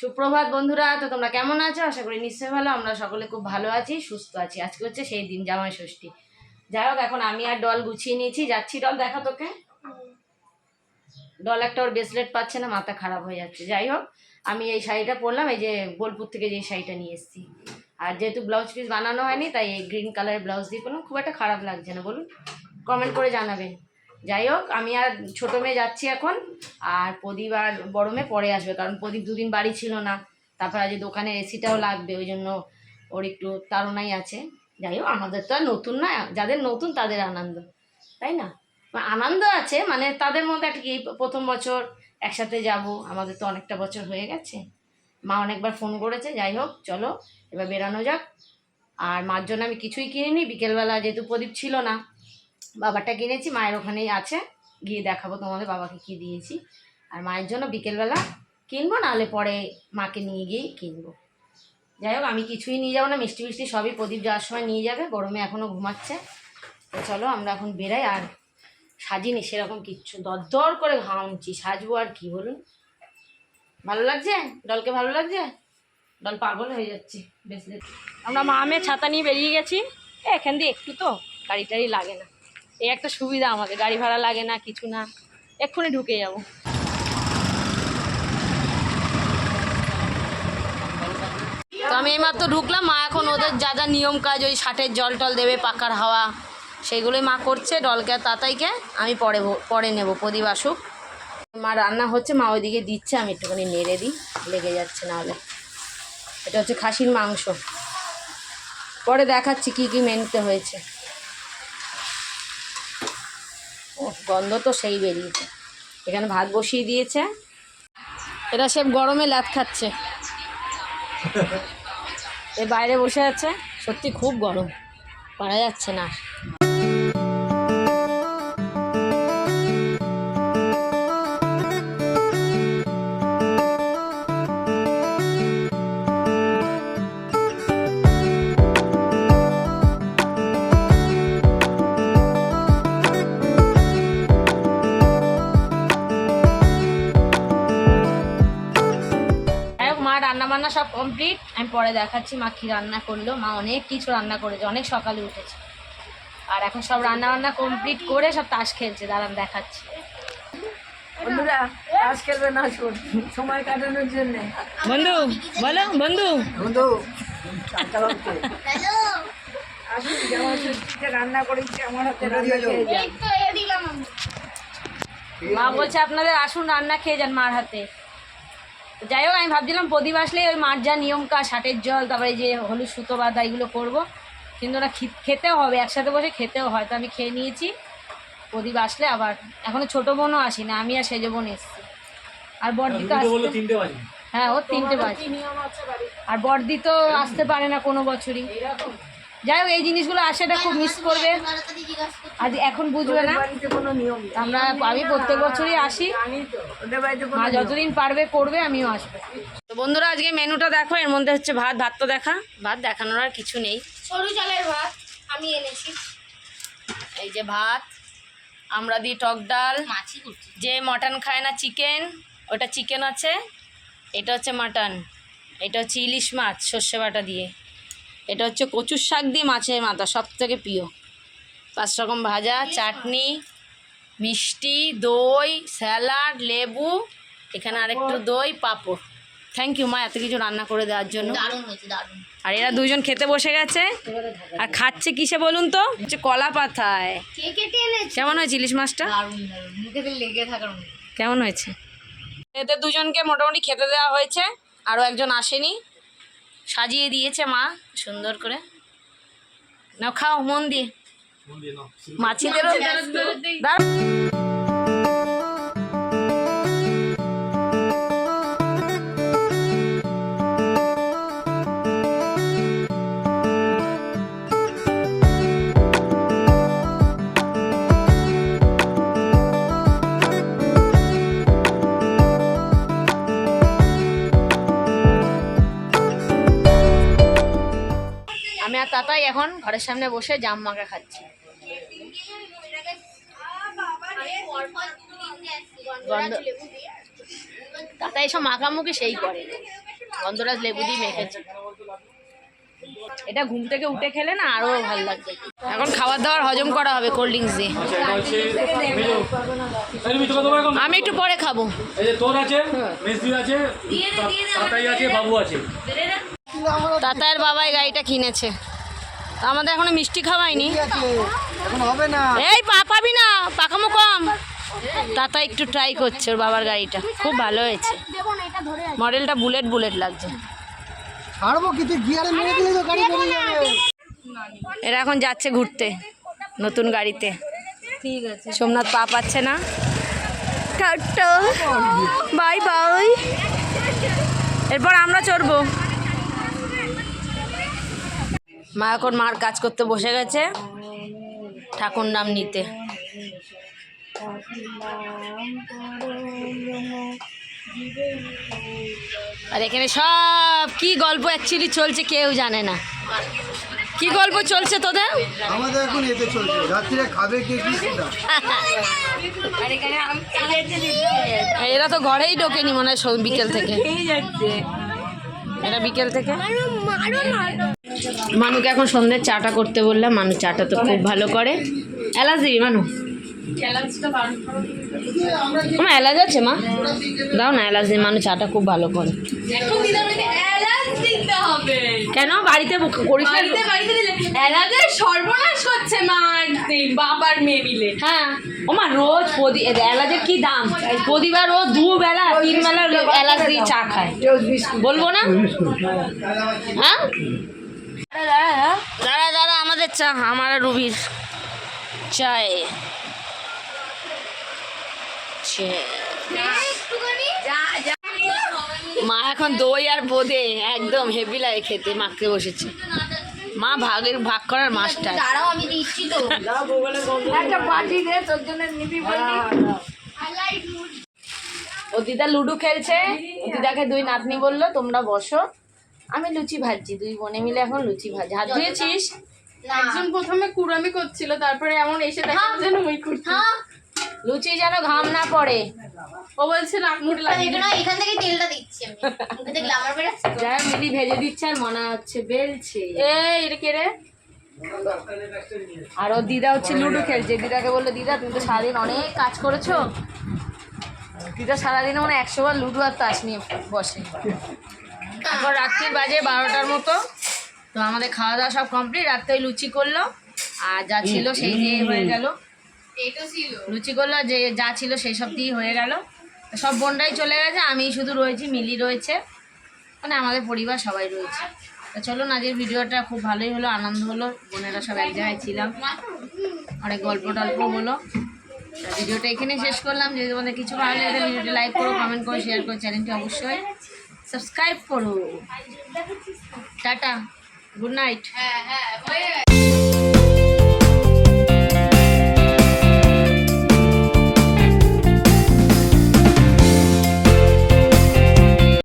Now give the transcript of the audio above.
সুপ্রভাত বন্ধুরা, তো তোমরা কেমন আছো? আশা করি নিশ্চয়ই ভালো। আমরা সকলে খুব ভালো আছি, সুস্থ আছি। আজকে হচ্ছে সেই দিন, জামাই ষষ্ঠী। যাই হোক, এখন আমি আর ডল গুছিয়ে নিয়েছি। যাচ্ছি, ডল দেখা তোকে। ডল একটা ওর ব্রেসলেট পাচ্ছে না, মাথা খারাপ হয়ে যাচ্ছে। যাই হোক, আমি এই শাড়িটা পরলাম, এই যে বোলপুর থেকে যে শাড়িটা নিয়ে এসেছি। আর যেহেতু ব্লাউজ পিস বানানো হয়নি, তাই এই গ্রিন কালারের ব্লাউজ দিয়ে পরলাম খুব একটা খারাপ লাগছে না, বলুন। কমেন্ট করে জানাবেন। যাই হোক, আমি আর ছোটো মেয়ে যাচ্ছি এখন, আর প্রদীপ আর বড় মেয়ে পরে আসবে, কারণ প্রদীপ দুদিন বাড়ি ছিল না। তারপর আজ দোকানে এসিটাও লাগবে, ওই জন্য ওর একটু তাড়নাই আছে। যাই হোক, আমাদের তো আর নতুন না, যাদের নতুন তাদের আনন্দ, তাই না? আনন্দ আছে মানে তাদের মধ্যে একটা কি প্রথম বছর একসাথে যাব, আমাদের তো অনেকটা বছর হয়ে গেছে। মা অনেকবার ফোন করেছে, যাই হোক, চলো, এবার বেরানো যাক। আর মার জন্য আমি কিছুই কিনিনি, বিকেলবেলা যেহেতু প্রদীপ ছিল না বাবারটা কিনেছি, মায়ের ওখানেই আছে। গিয়ে দেখাবো তোমাদের বাবাকে কি দিয়েছি। আর মায়ের জন্য বিকেলবেলা কিনবো, নাহলে পরে মাকে নিয়ে গিয়েই কিনবো। যাই হোক, আমি কিছুই নিয়ে যাব না, মিষ্টি মিষ্টি সবই প্রদীপ যাওয়ার সময় নিয়ে যাবে, গরমে এখনও ঘুমাচ্ছে। তো চলো, আমরা এখন বেরাই, আর সাজিনি সেরকম কিচ্ছু। দরদর করে ঘামছি সাজবো আর কি, বলুন? ভালো লাগছে? ডলকে ভালো লাগছে? ডল পাগল হয়ে যাচ্ছে, বেশ আমরা মা মেয়ে ছাতা নিয়ে বেরিয়ে গেছি। এখান দিয়ে একটু তো, গাড়ি টাড়ি লাগে না। এই একটা সুবিধা আমাদের গাড়ি ভাড়া লাগে না, কিছু না। এক্ষুনি ঢুকে যাব। তো আমি এইমাত্র ঢুকলাম, মা এখন ওদের যা যা নিয়ম কাজ, ওই ষাটের জল টল দেবে পাকার হাওয়া, সেগুলোই মা করছে, ডলকে তাতাইকে আমি পরে পরে নেব, প্রদীপ আসুক। মা রান্না হচ্ছে, মা ওইদিকে দিচ্ছে, আমি একটুখানি নেড়ে দিই, লেগে যাচ্ছে নাহলে। এটা হচ্ছে খাসির মাংস। পরে দেখাচ্ছি কি কি মেনুতে হয়েছে ও গন্ধ তো সেই বেরিয়েছে। এখানে ভাত বসিয়ে দিয়েছে। এটা সে গরমে লাত খাচ্ছে। এ বাইরে বসে আছে। সত্যি খুব গরম। পারা যাচ্ছে না। রান্না সব কমপ্লিট আমি পরে দেখাচ্ছি মা কী রান্না করল। মা অনেক কিছু রান্না করেছে অনেক সকালে উঠেছে। আর এখন সব রান্না বান্না কমপ্লিট করে সব তাস খেলছে। দাঁড়ান দেখাচ্ছি। বন্ধুরা তাস খেলবে না সময় কাটানোর জন্য। বন্ধু বলো বন্ধু। বন্ধু আসুন যেমন রান্না করেছি আমার হাতে রান্না খেয়ে যান। মা বলছে আপনাদের আসুন রান্না খেয়ে যান মার হাতে। যাই হোক আমি ভাবছিলাম প্রদীপ আসলে ওই মার যা নিয়ম কাজ ষাটের জল তারপরে যে হলুদ সুতো বাঁধা এগুলো করব কিন্তু ওরা খেতেও হবে একসাথে বসে খেতেও হয়। তো আমি খেয়ে নিয়েছি। প্রদীপ আসলে আবার এখনও ছোটো বোনও আসি না আমি আর সেজ বোন এসছি। আর বর্দি তো হ্যাঁ ও তিনটে বাজে। নিয়ম আছে বাড়ি আর বর্দি তো আসতে পারে না কোনো বছরই। যাই হোক এই জিনিসগুলো আসাটা খুব মিস করবে। আজ এখন বুঝবে না। আমরা আমি প্রত্যেক বছরই আসি। মা যতদিন পারবে করবে আমিও আসব। তো বন্ধুরা আজকে মেনুটা দেখো এর মধ্যে হচ্ছে ভাত ভাত তো দেখা। ভাত দেখানোর আর কিছু নেই। সরু চালের ভাত আমি এনেছি। এই যে ভাত আমরা দিই টক ডাল যে মটন খায় না চিকেন ওটা চিকেন আছে এটা হচ্ছে মাটন এটা হচ্ছে ইলিশ মাছ সর্ষে বাটা দিয়ে। এটা হচ্ছে কচুর শাক দিয়ে মাছের মাথা সব থেকে প্রিয়। পাঁচ রকম ভাজা চাটনি মিষ্টি দই স্যালাড লেবু এখানে আরেকটু দই পাঁপড়। থ্যাংক ইউ মা এত কিছু রান্না করে দেওয়ার জন্য। আর এরা দুজন খেতে বসে গেছে। আর খাচ্ছে কিসে বলুন তো? হচ্ছে কলা পাতায়। কেমন হয়েছে ইলিশ মাছটা? কেমন হয়েছে? এদের দুজনকে মোটামুটি খেতে দেওয়া হয়েছে। আরও একজন আসেনি। সাজিয়ে দিয়েছে মা সুন্দর করে না খাও মন দিয়ে মাছিদেরও তাতাই এখন ঘরের সামনে বসে জাম মাখা খাচ্ছে। তাতা এসব মাখামুখি সেই করে। গন্ধরাজ লেবু দিয়ে মেখেছে। এটা ঘুম থেকে উঠে খেলে না আরও ভালো লাগবে। এখন খাবার দাবার হজম করা হবে কোল্ড ড্রিঙ্কস দিয়ে। আমি একটু পরে খাব। তোর আছে আছে তাতাই আছে বাবু আছে। তাতায়ের বাবাই গাড়িটা কিনেছে। আমাদের এখনও মিষ্টি খাওয়াইনি এখন হবে না। এই পা পাবি না পাকামো কম। তাতা একটু ট্রাই করছে ওর বাবার গাড়িটা। খুব ভালো হয়েছে। মডেলটা বুলেট বুলেট লাগছে। এরা এখন যাচ্ছে ঘুরতে নতুন গাড়িতে। ঠিক আছে। সোমনাথ পা পাচ্ছে না। টাটা বাই বাই এরপর আমরা চড়বো। মা এখন মার কাজ করতে বসে গেছে। ঠাকুর নাম নিতে। আর এখানে সব কি গল্প অ্যাকচুয়ালি চলছে কেউ জানে না। কি গল্প চলছে তোদের? আমাদের এখন এতে চলছে। রাত্রিরে খাবে কে কি সেটা? এরা তো ঘরেই ঢোকেনি মনে হয় বিকেল থেকে। এরা বিকেল থেকে? মানুকে এখন সন্ধ্যের চাটা করতে বললাম মানু চাটা তো খুব ভালো করে। এলাচ দিবি মানু? মা এলাচ আছে মা। দাও না এলাচ দিই মানু চাটা খুব ভালো করে। কেন? বাড়িতে করিস এলাদের সর্বনাশ হচ্ছে মা বাবার মেয়ে মিলে। হ্যাঁ। ও মা রোজ প্রদি এলাচের কি দাম? প্রতিবার ও দু বেলা তিন বেলা এলাচ দিয়ে চা খায়। বলব না? হ্যাঁ? দাঁড়া দাঁড়া আমাদের চা আমার রুবির চায়। মা এখন দই আর বোদে একদম হেভি লাগে খেতে মাখতে বসেছে। মা ভাগের ভাগ করার মাস্টার। দাঁড়াও আমি দিচ্ছি তো। একটা পার্টি দে তোর জন্য নিবি ও দিদা লুডো খেলছে ও দিদাকে দুই নাতনি বলল তোমরা বসো। আমি লুচি ভাজছি দুই বোনে মিলে এখন লুচি ভাজি হাত ধুয়েছিস? একজন প্রথমে কুড়ামি করছিল তারপরে এমন এসে দেখা যেন ওই করছে হ্যাঁ। লুচি যেন ঘাম না পড়ে। ও বলছে নাক মুখ এখান থেকে তেলটা দিচ্ছি আমি। বেড়াচ্ছে যাই মিলি ভেজে দিচ্ছে আর মনে হচ্ছে বেলছে। এই এটা কে রে? আর ও দিদা হচ্ছে লুডো খেলছে। দিদাকে বলল দিদা তুমি তো সারাদিন অনেক কাজ করেছ। দিদা সারাদিনে মানে একশো বার লুডো আর তাস নিয়ে বসে। তারপর রাত্রির বাজে বারোটার মতো। তো আমাদের খাওয়া দাওয়া সব কমপ্লিট রাত্রে ওই লুচি করল। আর যা ছিল সেই দিয়ে হয়ে গেল। লুচি করল, যে যা ছিল সেই সব দিয়ে হয়ে গেল। সব বোনরাই চলে গেছে, আমি শুধু রয়েছি, মিলি রয়েছে। মানে আমাদের পরিবার সবাই রয়েছে। তো চলুন, আজকের ভিডিওটা খুব ভালোই হলো, আনন্দ হলো। বোনেরা সব এক জায়গায় ছিলাম। অনেক গল্প টল্প হলো। ভিডিওটা এখানে শেষ করলাম। যদি তোমাদের কিছু ভালো লাগে ভিডিওটা লাইক করো কমেন্ট করো শেয়ার করো চ্যানেলটি অবশ্যই। সাবস্ক্রাইব করো টাটা গুড নাইট হ্যাঁ হ্যাঁ